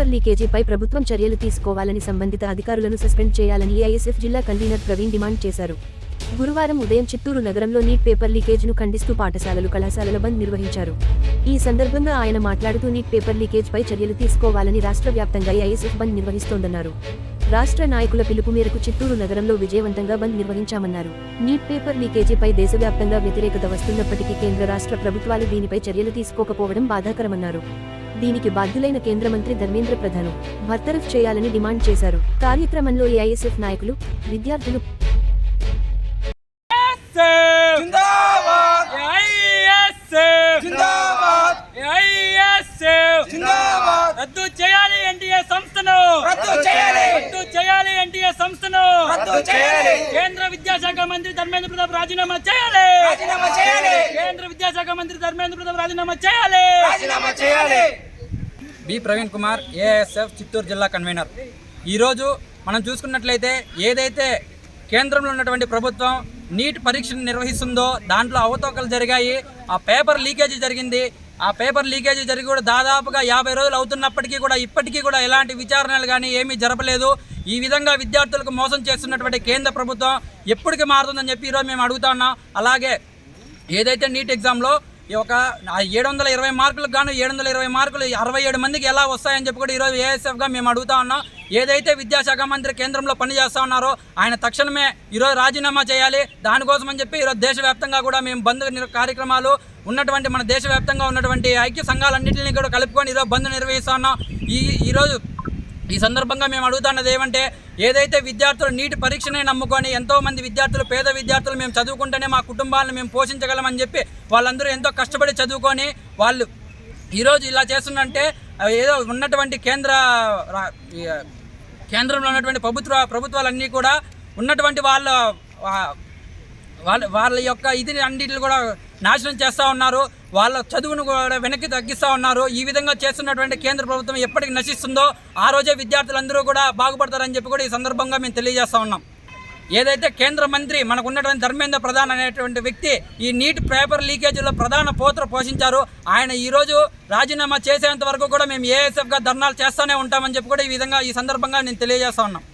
Paper లీకేజీపై ప్రభుత్వం చర్యలు తీసుకోవాలని సంబంధిత అధికారులను సస్పెండ్ చేయాలని ఏఐఎస్ఎఫ్ జిల్లా కన్వీనర్ ప్రవీణ్ డిమాండ్ చేశారు. గురువారం ఉదయం చిత్తూరు నగరంలో నీట్ పేపర్ లీకేజ్ను ఖండిస్తూ పాఠశాలలు కళాశాలల బంద్ నిర్వహించారు. ఈ సందర్భంగా ఆయన మాట్లాడుతూ నీట్ పేపర్ లీకేజ్పై చర్యలు తీసుకోవాలని రాష్ట్ర వ్యాప్తంగా ఏఐఎస్ఎఫ్ బంద్ నిర్వహిస్తోందన్నారు. రాష్ట్ర నాయకుల పిలుపు మేరకు చిత్తూరు నగరంలో విజయవంతంగా బంద్ నిర్వహించామన్నారు. నీట్ పేపర్ లీకేజీపై దేశవ్యాప్తంగా వ్యతిరేకత వస్తున్నప్పటికీ కేంద్ర రాష్ట్ర ప్రభుత్వాలు దీనిపై చర్యలు తీసుకోకపోవడం బాధాకరమన్నారు. దీనికి బాధ్యులైన కేంద్ర మంత్రి ధర్మేంద్ర ప్రధాను బర్తరఫ్ చేయాలని డిమాండ్ చేశారు. కార్యక్రమంలో ఏఐఎస్ఎఫ్ నాయకులు విద్యార్థులు జిందాబాద్! ఏఐఎస్ఎఫ్! జిందాబాద్! ఏఐఎస్ఎఫ్! జిందాబాద్! రద్దు చేయాలి ఎన్టీఏ సంస్థను! రద్దు చేయాలి! రద్దు చేయాలి ఎన్టీఏ సంస్థను! రద్దు చేయాలి! కేంద్ర విద్యాశాఖ మంత్రి ధర్మేంద్ర ప్రతాప్ రాజీనామా చేయాలి! రాజీనామా చేయాలి! కేంద్ర విద్యాశాఖ మంత్రి ధర్మేంద్ర ప్రతాప్ రాజీనామా చేయాలి! రాజీనామా చేయాలి! బి ప్రవీణ్ కుమార్ ఏఎస్ఎఫ్ చిత్తూరు జిల్లా కన్వీనర్. ఈరోజు మనం చూసుకున్నట్లయితే ఏదైతే కేంద్రంలో ఉన్నటువంటి ప్రభుత్వం నీట్ పరీక్షను నిర్వహిస్తుందో దాంట్లో అవతోకలు జరిగాయి. ఆ పేపర్ లీకేజీ జరిగింది. ఆ పేపర్ లీకేజీ జరిగి కూడా దాదాపుగా యాభై రోజులు అవుతున్నప్పటికీ కూడా ఇప్పటికీ కూడా ఎలాంటి విచారణలు కానీ ఏమీ జరపలేదు. ఈ విధంగా విద్యార్థులకు మోసం చేస్తున్నటువంటి కేంద్ర ప్రభుత్వం ఎప్పటికీ మారుతుందని చెప్పి ఈరోజు మేము అడుగుతా ఉన్నాం. అలాగే ఏదైతే నీట్ ఎగ్జామ్లో ఈ ఒక ఏడు వందల ఇరవై మార్కులకు గాను ఏడు వందల ఇరవై మార్కులు అరవై ఏడు మందికి ఎలా వస్తాయని చెప్పి కూడా ఈరోజు ఏఎస్ఎఫ్గా మేము అడుగుతా ఉన్నాం. ఏదైతే విద్యాశాఖ మంత్రి కేంద్రంలో పనిచేస్తా ఉన్నారో ఆయన తక్షణమే ఈరోజు రాజీనామా చేయాలి. దానికోసం అని చెప్పి ఈరోజు దేశవ్యాప్తంగా కూడా మేము బంద్ కార్యక్రమాలు ఉన్నటువంటి మన దేశవ్యాప్తంగా ఉన్నటువంటి ఐక్య సంఘాలన్నింటినీ కూడా కలుపుకొని ఈరోజు బంద్ నిర్వహిస్తా ఉన్నాం. ఈ ఈరోజు ఈ సందర్భంగా మేము అడుగుతున్నది ఏమంటే ఏదైతే విద్యార్థులు నీటి పరీక్షనే నమ్ముకొని ఎంతోమంది విద్యార్థులు పేద విద్యార్థులు మేము చదువుకుంటేనే మా కుటుంబాలను మేము పోషించగలమని చెప్పి వాళ్ళందరూ ఎంతో కష్టపడి చదువుకొని వాళ్ళు ఈరోజు ఇలా చేస్తుందంటే ఏదో ఉన్నటువంటి కేంద్ర కేంద్రంలో ఉన్నటువంటి ప్రభుత్వ ప్రభుత్వాలన్నీ కూడా ఉన్నటువంటి వాళ్ళ వాళ్ళ వాళ్ళ యొక్క ఇది అన్నిటిని కూడా నాశనం చేస్తూ ఉన్నారు. వాళ్ళ చదువును కూడా వెనక్కి తగ్గిస్తూ ఉన్నారు. ఈ విధంగా చేస్తున్నటువంటి కేంద్ర ప్రభుత్వం ఎప్పటికి నశిస్తుందో ఆ రోజే విద్యార్థులందరూ కూడా బాగుపడతారని చెప్పి కూడా ఈ సందర్భంగా మేము తెలియజేస్తా ఉన్నాం. ఏదైతే కేంద్ర మంత్రి మనకు ఉన్నటువంటి ధర్మేంద్ర ప్రధాన్ అనేటువంటి వ్యక్తి ఈ నీట్ పేపర్ లీకేజీలో ప్రధాన పాత్ర పోషించారు ఆయన ఈరోజు రాజీనామా చేసేంత వరకు కూడా మేము ఏఎస్ఎఫ్గా ధర్నాలు చేస్తూనే ఉంటామని చెప్పి కూడా ఈ విధంగా ఈ సందర్భంగా నేను తెలియజేస్తా ఉన్నాం.